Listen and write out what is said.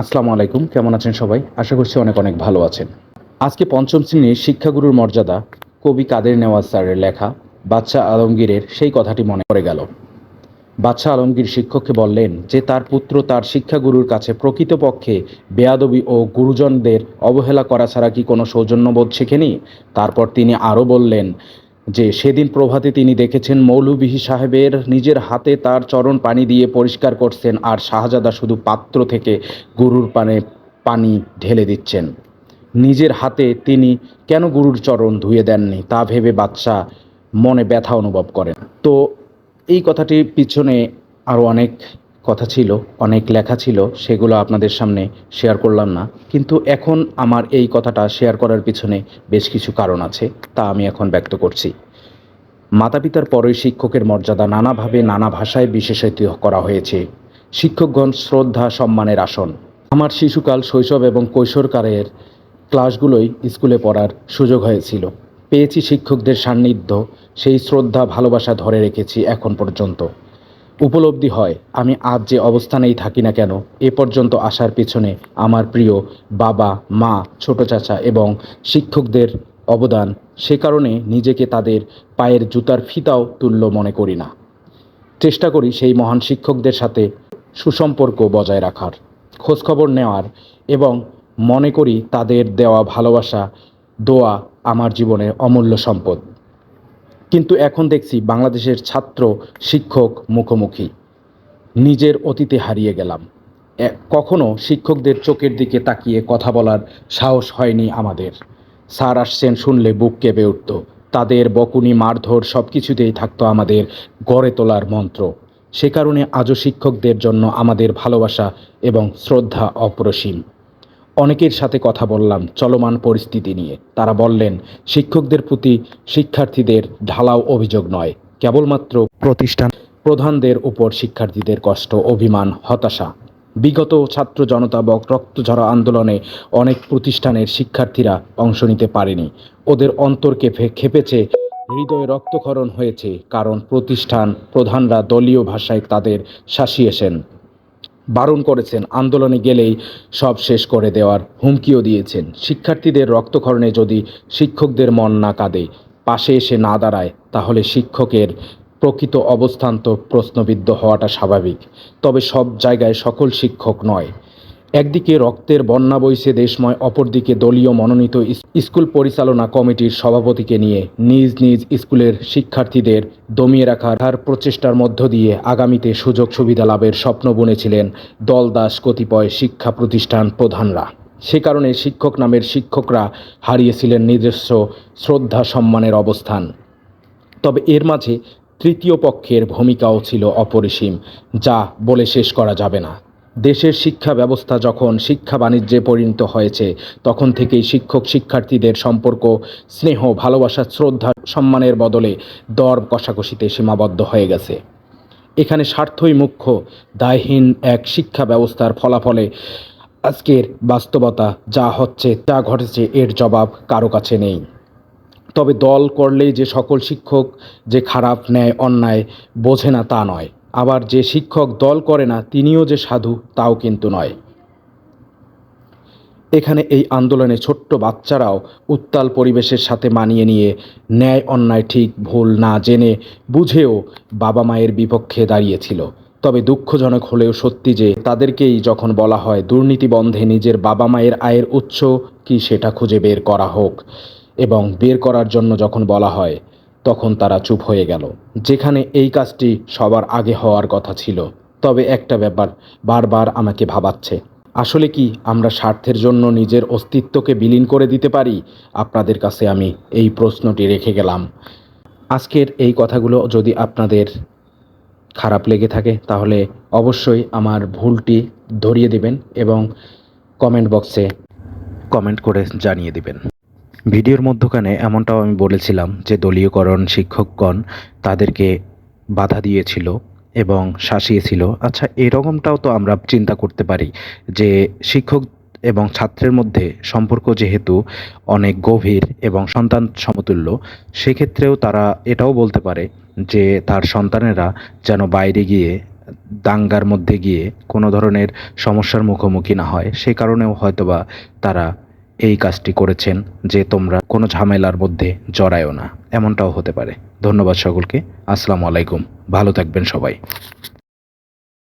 আসসালামু আলাইকুম, কেমন আছেন সবাই? আশা করছি অনেক অনেক ভালো আছেন। আজকে পঞ্চম শ্রেণির শিক্ষাগুরুর মর্যাদা, কবি কাদের নেওয়াজ স্যারের লেখা বাচ্চা আলমগীরের সেই কথাটি মনে পড়ে গেল। বাচ্চা আলমগীর শিক্ষককে বললেন যে, তার পুত্র তার শিক্ষাগুরুর কাছে প্রকৃতপক্ষে বেয়াদবি ও গুরুজনদের অবহেলা করা ছাড়া কি কোনো সৌজন্যবোধ শেখেনি? তারপর তিনি আরও বললেন যে সেদিন প্রভাতে তিনি দেখেছেন মৌলভী সাহেবের নিজের হাতে তার চরণ পানি দিয়ে পরিষ্কার করছেন আর শাহজাদা শুধু পাত্র থেকে গুরুর পানে পানি ঢেলে দিচ্ছেন। নিজের হাতে তিনি কেন গুরুর চরণ ধুয়ে দেননি তা ভেবে বাচ্চা মনে ব্যথা অনুভব করেন। তো এই কথাটির পিছনে আরও অনেক কথা ছিল, অনেক লেখা ছিল, সেগুলো আপনাদের সামনে শেয়ার করলাম না। কিন্তু এখন আমার এই কথাটা শেয়ার করার পিছনে বেশ কিছু কারণ আছে, তা আমি এখন ব্যক্ত করছি। মাতা পিতার পরই শিক্ষকের মর্যাদা নানাভাবে নানা ভাষায় বিশেষায়িত করা হয়েছে। শিক্ষকগণ শ্রদ্ধা, সম্মানের আসন। আমার শিশুকাল শৈশব এবং কৈশোরকালের ক্লাসগুলোই স্কুলে পড়ার সুযোগ হয়েছিল। পেয়েছি শিক্ষকদের সান্নিধ্য, সেই শ্রদ্ধা, ভালোবাসা ধরে রেখেছি এখন পর্যন্ত। উপলব্ধি হয়, আমি আজ যে অবস্থানেই থাকি না কেন, এ পর্যন্ত আসার পেছনে আমার প্রিয় বাবা, মা, ছোট চাচা এবং শিক্ষকদের অবদান, সে কারণে নিজেকে তাদের পায়ের জুতার ফিতাও তুল্য মনে করি না। চেষ্টা করি সেই মহান শিক্ষকদের সাথে সুসম্পর্ক বজায় রাখার। খোঁজখবর নেওয়ার এবং মনে করি তাদের দেওয়া ভালোবাসা, দোয়া আমার জীবনের অমূল্য সম্পদ। কিন্তু এখন দেখছি বাংলাদেশের ছাত্র, শিক্ষক মুখোমুখি। নিজের অতীতে হারিয়ে গেলাম। কখনো শিক্ষকদের চোখের দিকে তাকিয়ে কথা বলার সাহস হয়নি আমাদের। স্যার আসছেন শুনলে বুক কেঁপে উঠত। তাদের বকুনি মারধর সব কিছুতেই থাকতো আমাদের গড়ে তোলার মন্ত্র। সে কারণে আজও শিক্ষকদের জন্য আমাদের ভালোবাসা এবং শ্রদ্ধা অপরসীম। অনেকের সাথে কথা বললাম চলমান পরিস্থিতি নিয়ে। তারা বললেন শিক্ষকদের প্রতি শিক্ষার্থীদের ঢালাও অভিযোগ নয় কেবলমাত্র প্রতিষ্ঠান প্রধানদের উপর শিক্ষার্থীদের কষ্ট অভিমান হতাশা। বিগত ছাত্র জনতা বক রক্তঝরা আন্দোলনে অনেক প্রতিষ্ঠানের শিক্ষার্থীরা অংশ নিতে পারেনি। ওদের অন্তর কেঁপে খেপেছে হৃদয়ে রক্তক্ষরণ হয়েছে কারণ প্রতিষ্ঠান প্রধানরা দলীয় ভাষায় তাদের শাসিয়েছেন। বারণ করেছেন। আন্দোলনে গেলেই সব শেষ করে দেওয়ার হুমকিও দিয়েছেন। শিক্ষার্থীদের রক্তক্ষরণে যদি শিক্ষকদের মন না কাঁদে, পাশে এসে না দাঁড়ায়, তাহলে শিক্ষকের প্রকৃত অবস্থান তো প্রশ্নবিদ্ধ হওয়াটা স্বাভাবিক। তবে সব জায়গায় সকল শিক্ষক নয়। একদিকে রক্তের বন্যা বইছে দেশময়, অপরদিকে দলীয় মনোনীত স্কুল পরিচালনা কমিটির সভাপতিকে নিয়ে নিজ নিজ স্কুলের শিক্ষার্থীদের দমিয়ে রাখার প্রচেষ্টার মধ্য দিয়ে আগামীতে সুযোগ সুবিধা লাভের স্বপ্ন বুনেছিলেন দলদাস কতিপয় শিক্ষা প্রতিষ্ঠান প্রধানরা। সে কারণে শিক্ষক নামের শিক্ষকরা হারিয়েছিলেন নিজস্ব শ্রদ্ধা সম্মানের অবস্থান। তবে এর মাঝে তৃতীয় পক্ষের ভূমিকাও ছিল অপরিসীম, যা বলে শেষ করা যাবে না। দেশের শিক্ষা ব্যবস্থা যখন শিক্ষা বাণিজ্যে পরিণত হয়েছে, তখন থেকেই শিক্ষক শিক্ষার্থীদের সম্পর্ক, স্নেহ, ভালোবাসা, শ্রদ্ধা, সম্মানের বদলে দর কষাকষিতে সীমাবদ্ধ হয়ে গেছে। এখানে স্বার্থই মুখ্য, দায়হীন এক শিক্ষা ব্যবস্থার ফলাফলে আজকের বাস্তবতা যা হচ্ছে তা ঘটেছে এর জবাব কারও কাছে নেই। তবে দল করলেই যে সকল শিক্ষক যে খারাপ ন্যায় অন্যায় বোঝে না তা নয়। আবার যে শিক্ষক দল করে না, তিনিও যে সাধু, তাও কিন্তু নয়। এখানে এই আন্দোলনে ছোট্ট বাচ্চারাও উত্তাল পরিবেশের সাথে মানিয়ে নিয়ে ন্যায় অন্যায় ঠিক ভুল না জেনে বুঝেও বাবা মায়ের বিপক্ষে দাঁড়িয়েছিল। তবে দুঃখজনক হলেও সত্যি যে তাদেরকেই যখন বলা হয় দুর্নীতি বন্ধে নিজের বাবা মায়ের আয়ের উৎস, কি সেটা খুঁজে বের করা হোক এবং বের করার জন্য যখন বলা হয় তখন তারা চুপ হয়ে গেল। যেখানে এই কাজটি সবার আগে হওয়ার কথা ছিল। তবে একটা ব্যাপার বারবার আমাকে ভাবাচ্ছে। আসলে কি আমরা স্বার্থের জন্য নিজের অস্তিত্বকে বিলীন করে দিতে পারি? আপনাদের কাছে আমি এই প্রশ্নটি রেখে গেলাম। আজকের এই কথাগুলো যদি আপনাদের খারাপ লেগে থাকে, তাহলে অবশ্যই আমার ভুলটি ধরিয়ে দিবেন এবং কমেন্ট বক্সে কমেন্ট করে জানিয়ে দিবেন। ভিডিওর মধ্যখানে এমনটাও আমি বলেছিলাম যে দলীয়করণ শিক্ষকগণ তাদেরকে বাধা দিয়েছিল এবং শাসিয়েছিল। আচ্ছা এরকমটাও তো আমরা চিন্তা করতে পারি যে শিক্ষক এবং ছাত্রের মধ্যে সম্পর্ক যেহেতু অনেক গভীর এবং সন্তান সমতুল্য, সেক্ষেত্রেও তারা এটাও বলতে পারে যে তার সন্তানেরা যেন বাইরে গিয়ে, দাঙ্গার মধ্যে গিয়ে কোনো ধরনের সমস্যার মুখোমুখি না হয়। সে কারণেও হয়তোবা তারা এই কাজটি করেছেন যে তোমরা কোনো ঝামেলার মধ্যে জড়ায়ও না। এমনটাও হতে পারে। ধন্যবাদ সকলকে। আসসালামু আলাইকুম। ভালো থাকবেন সবাই।